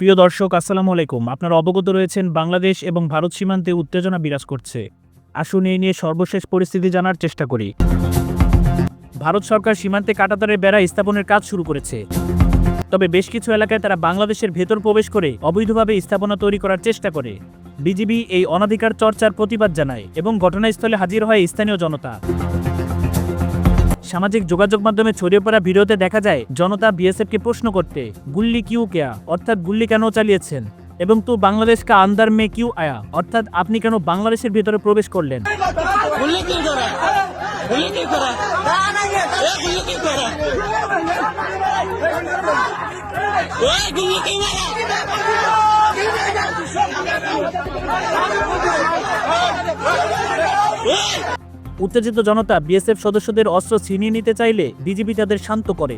প্রিয় দর্শক, আসসালামু আলাইকুম। আপনারা অবগত রয়েছেন, বাংলাদেশ এবং ভারত সীমান্তে উত্তেজনা বিরাজ করছে। আসুন এই নিয়ে সর্বশেষ পরিস্থিতি জানার চেষ্টা করি। ভারত সরকার সীমান্তে কাটাতারের বেড়া স্থাপনের কাজ শুরু করেছে। তবে বেশ কিছু এলাকায় তারা বাংলাদেশের ভেতর প্রবেশ করে অবৈধভাবে স্থাপনা তৈরি করার চেষ্টা করে। বিজিবি এই অনাধিকার চর্চার প্রতিবাদ জানায় এবং ঘটনাস্থলে হাজির হয় স্থানীয় জনতা। সামাজিক যোগাযোগ মাধ্যমে ছড়িয়ে পড়া ভিডিওতে দেখা যায়, জনতা বিএসএফকে প্রশ্ন করতে, গুল্লি কিউ কেয়া? অর্থাৎ গুল্লি কেন চালিয়েছেন? এবং তো বাংলাদেশ কা আন্দার মে কিউ আয়া? অর্থাৎ আপনি কেন বাংলাদেশের ভিতরে প্রবেশ করলেন? গুলি উত্তেজিত জনতা বিএসএফ সদস্যদের অস্ত্র ছিনিয়ে নিতে চাইলে বিজিবি তাদের শান্ত করে।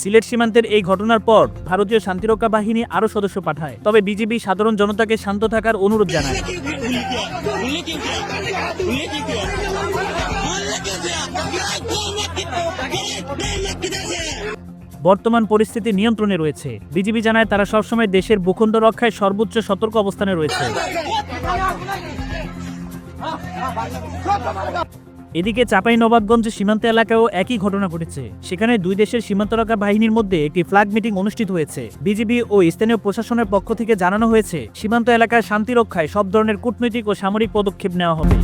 সিলেট সীমান্তের এই ঘটনার পর ভারতীয় শান্তিরক্ষা বাহিনী আরও সদস্য পাঠায়। তবে বিজিবি সাধারণ জনতাকে শান্ত থাকার অনুরোধ জানায়। বর্তমান পরিস্থিতি নিয়ন্ত্রণে রয়েছে। বিজিবি জানায় তারা সবসময় দেশের ভূখণ্ড রক্ষায় সর্বোচ্চ সতর্ক অবস্থানে রয়েছে। এদিকে চাপাই নবাবগঞ্জ সীমান্ত এলাকায়ও একই ঘটনা ঘটেছে। সেখানে দুই দেশের সীমান্তরক্ষা বাহিনীর মধ্যে একটি ফ্ল্যাগ মিটিং অনুষ্ঠিত হয়েছে। বিজিবি ও স্থানীয় প্রশাসনের পক্ষ থেকে জানানো হয়েছে, সীমান্ত এলাকায় শান্তি রক্ষায় সব ধরনের কূটনৈতিক ও সামরিক পদক্ষেপ নেওয়া হবে।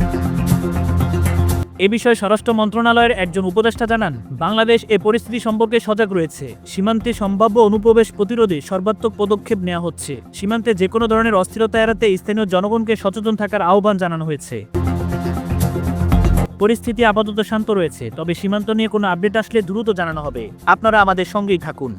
এ বিষয়ে স্বরাষ্ট্র মন্ত্রণালয়ের একজন উপদেষ্টা জানান, বাংলাদেশ এ পরিস্থিতি সম্পর্কে সজাগ রয়েছে। সীমান্তে সম্ভাব্য অনুপ্রবেশ প্রতিরোধে সর্বাত্মক পদক্ষেপ নেওয়া হচ্ছে। সীমান্তে যে কোনো ধরনের অস্থিরতা এড়াতে স্থানীয় জনগণকে সচেতন থাকার আহ্বান জানানো হয়েছে। পরিস্থিতি আপাতত শান্ত রয়েছে, তবে সীমান্ত নিয়ে কোনো আপডেট আসলে দ্রুত জানানো হবে। আপনারা আমাদের সঙ্গেই থাকুন।